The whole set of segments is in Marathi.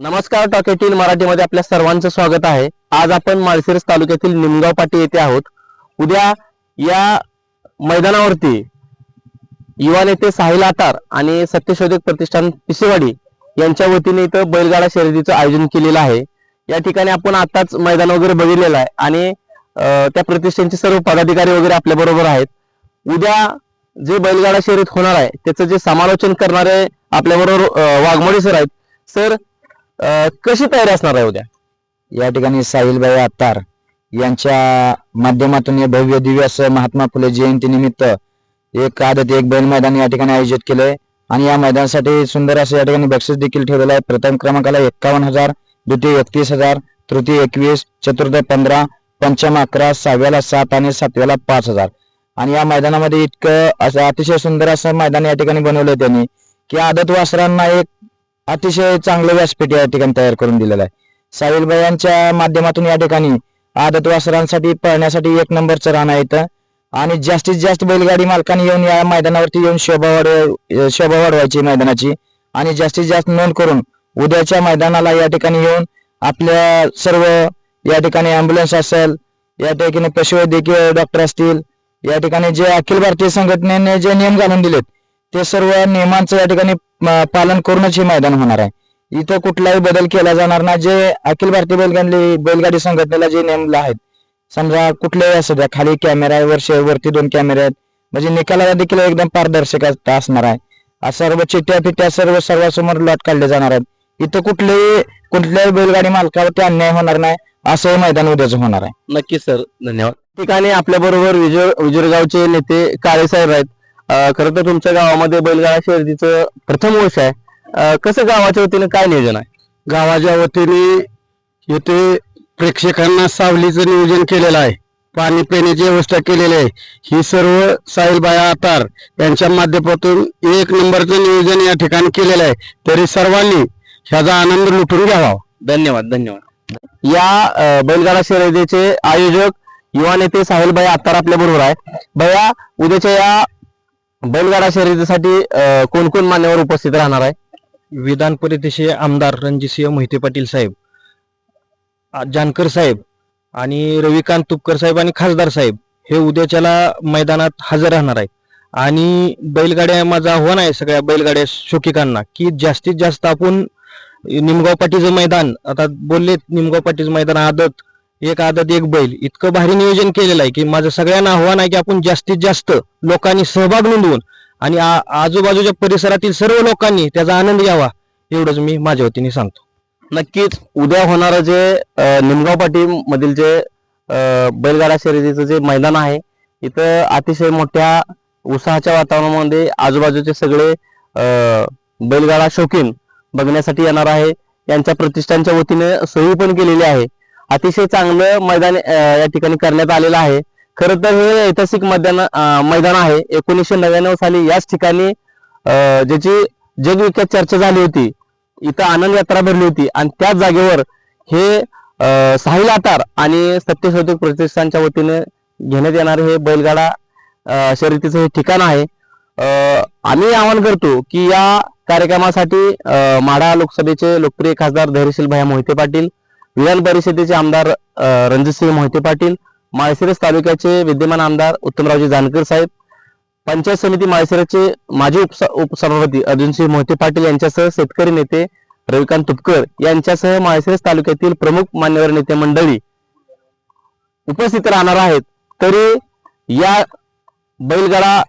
नमस्कार टॉकेटील मराठीमध्ये आपल्या सर्वांचं स्वागत आहे. आज आपण माळशिरस तालुक्यातील निमगाव पाटी येथे आहोत. उद्या या मैदानावरती युवा नेते साहिल आतार आणि सत्यशोधक प्रतिष्ठान पिसेवाडी यांच्या वतीने इथं बैलगाडा शर्यतीचं आयोजन केलेलं आहे. या ठिकाणी आपण आताच मैदान वगैरे बघितलेलं आहे आणि त्या प्रतिष्ठानचे सर्व पदाधिकारी वगैरे आपल्या बरोबर आहेत. उद्या जे बैलगाडा शर्यत होणार आहे त्याचं जे समालोचन करणारे आपल्याबरोबर वाघमोडे सर आहेत. सर कशी तयारी असणार आहे उद्या? या ठिकाणी साहिलबाई अत्तार यांच्या माध्यमातून हे भव्य दिव्य असं महात्मा फुले जयंती निमित्त एक आदत एक बैल मैदान या ठिकाणी आयोजित केलंय आणि या मैदानासाठी सुंदर असं या ठिकाणी बक्षीस देखील ठेवलेलं आहे. प्रथम क्रमांकाला एक्कावन्न हजार द्वितीय एकतीस हजार तृतीय एकवीस चतुर्थ पंधरा पंचम अकरा सहाव्याला सात आणि सातव्याला पाच हजार. आणि या मैदानामध्ये इतकं असं अतिशय सुंदर असं मैदान या ठिकाणी बनवलंय त्यांनी की आदत वासरांना एक अतिशय चांगलं व्यासपीठ या ठिकाणी तयार करून दिलेलं आहे. साहिलबाई यांच्या माध्यमातून या ठिकाणी आदत वासरांसाठी पळण्यासाठी एक नंबरचं रान आहे इथं. आणि जास्तीत जास्त बैलगाडी मालकांनी येऊन या मैदानावरती येऊन शोभा वाढव शोभा वाढवायची मैदानाची. आणि जास्तीत जास्त नोंद करून उद्याच्या मैदानाला या ठिकाणी येऊन आपल्या सर्व या ठिकाणी अँब्युलन्स असेल या ठिकाणी पशुवैद्यकीय डॉक्टर असतील या ठिकाणी जे अखिल भारतीय संघटनेने जे नियम घालून दिलेत ते सर्व नियमांचं या ठिकाणी पालन करूनच हे मैदान होणार आहे. इथं कुठलाही बदल केला जाणार नाही. जे अखिल भारतीय बैलगाडी बैलगाडी संघटनेला जे नेमलं आहेत समजा कुठल्याही असू द्या खाली कॅमेरा आहे वर्ष वरती दोन कॅमेरे आहेत म्हणजे निकालाला देखील एकदम पारदर्शक अस- असणार आहे. आ सर्व चिट्ट्या फिट्ट्या सर्व सर्वांसमोर लॉट काढले जाणार आहेत. इथं कुठलेही कुठल्याही बैलगाडी मालकावरती अन्याय होणार नाही असं हे मैदान उद्याचं होणार आहे. नक्की सर. धन्यवाद. ठिकाणी आपल्या बरोबर विजय विजयगावचे नेते काळे साहेब आहेत. खरं तर तुमच्या गावामध्ये बैलगाडा शर्यतीचं प्रथम वर्ष आहे. कसं गावाच्या वतीने काय नियोजन आहे? गावाच्या वतीने येथे प्रेक्षकांना सावलीचं नियोजन केलेलं आहे. पाणी पिण्याची व्यवस्था केलेली आहे. ही सर्व साहिलबाया आतार यांच्या माध्यमातून एक नंबरचं नियोजन या ठिकाणी केलेलं आहे. तरी सर्वांनी ह्याचा आनंद लुटून घ्यावा. धन्यवाद धन्यवाद. या बैलगाडा शर्यतीचे आयोजक युवा नेते साहिलभाई आत्तार आपल्या बरोबर आहे भैया उद्याच्या या बैलगाडा शर्यतीसाठी कोण कोण मान्यवर उपस्थित राहणार आहे? विधान परिषदेचे आमदार रणजितसिंह मोहिते पाटील साहेब जानकर साहेब आणि रविकांत तुपकर साहेब आणि खासदार साहेब हे उद्याच्याला मैदानात हजर राहणार आहे आणि बैलगाड्या माझं आव्हान आहे सगळ्या बैलगाड्या शोकिकांना की जास्तीत जास्त आपण निमगाव पाटीचं मैदान आता बोललेत निमगाव पाटीचं मैदान आदत एक आदत एक बैल. इतकं भारी नियोजन केलेलं आहे की माझं सगळ्यांना आव्हान आहे की आपण जास्तीत जास्त लोकांनी सहभाग नोंदवून आणि आजूबाजूच्या परिसरातील सर्व लोकांनी त्याचा आनंद घ्यावा. एवढंच मी माझ्या वतीने सांगतो. नक्कीच उद्या होणारं जे निमगाव पाटी मधील जे बैलगाडा शर्यतीचं जे मैदान आहे इथं अतिशय मोठ्या उत्साहाच्या वातावरणामध्ये आजूबाजूचे सगळे बैलगाडा शौकीन बघण्यासाठी येणार आहे. यांच्या प्रतिष्ठानच्या वतीने सोयी पण केलेली आहे. अतिशय चांगलं मैदान या ठिकाणी करण्यात आलेलं आहे. खर तर हे ऐतिहासिक मैदान मैदान आहे. एकोणीसशे नव्याण्णव साली याच ठिकाणी ज्याची जगविख्यात चर्चा झाली होती. इथं आनंद यात्रा भरली होती. आणि त्याच जागेवर हे साहिल आतार आणि सत्यशोधक प्रतिष्ठानच्या वतीने घेण्यात येणारे हे बैलगाडा शर्यतीचं हे ठिकाण आहे. आम्ही आवाहन करतो की या कार्यक्रमासाठी माढा लोकसभेचे लोकप्रिय खासदार धैर्यशील भाया मोहिते पाटील विधान परिषदेचे आमदार रणजितसिंह मोहिते पाटील माळशिरस तालुक्याचे विद्यमान आमदार उत्तमरावजी जानकर साहेब पंचायत समिती माळशिरसचे माजी उप उपसभापती अर्जुनसिंह मोहिते पाटील यांच्यासह शेतकरी नेते रविकांत तुपकर यांच्यासह माळशिरस तालुक्यातील प्रमुख मान्यवर नेते मंडळी उपस्थित राहणार आहेत. तरी या बैलगाडा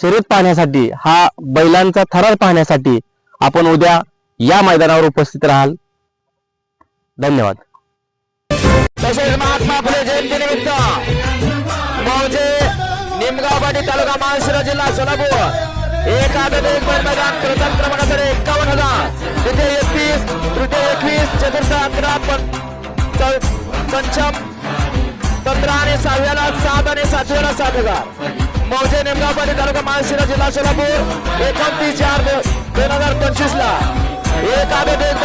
शर्यत पाहण्यासाठी हा बैलांचा थरार पाहण्यासाठी आपण उद्या या मैदानावर उपस्थित राहाल. धन्यवाद. तसेच महात्मा फुले जयंती निमित्त मौजे निमगावपाटी तालुका मानसिरा जिल्हा सोलापूर. एक आदत एक बैल प्रथम क्रमांकासाठी एक्कावन्न हजार. तिथे एकवीस तृतीय एकवीस चतुर्थ अकरा पंचम पंधरा आणि सहाव्याला सात आणि सातव्याला सात हजार. मौजे निमगावपाटी तालुका मानसिरा जिल्हा सोलापूर. एकोणतीस चार दोन हजार पंचवीस ला एक आदत एक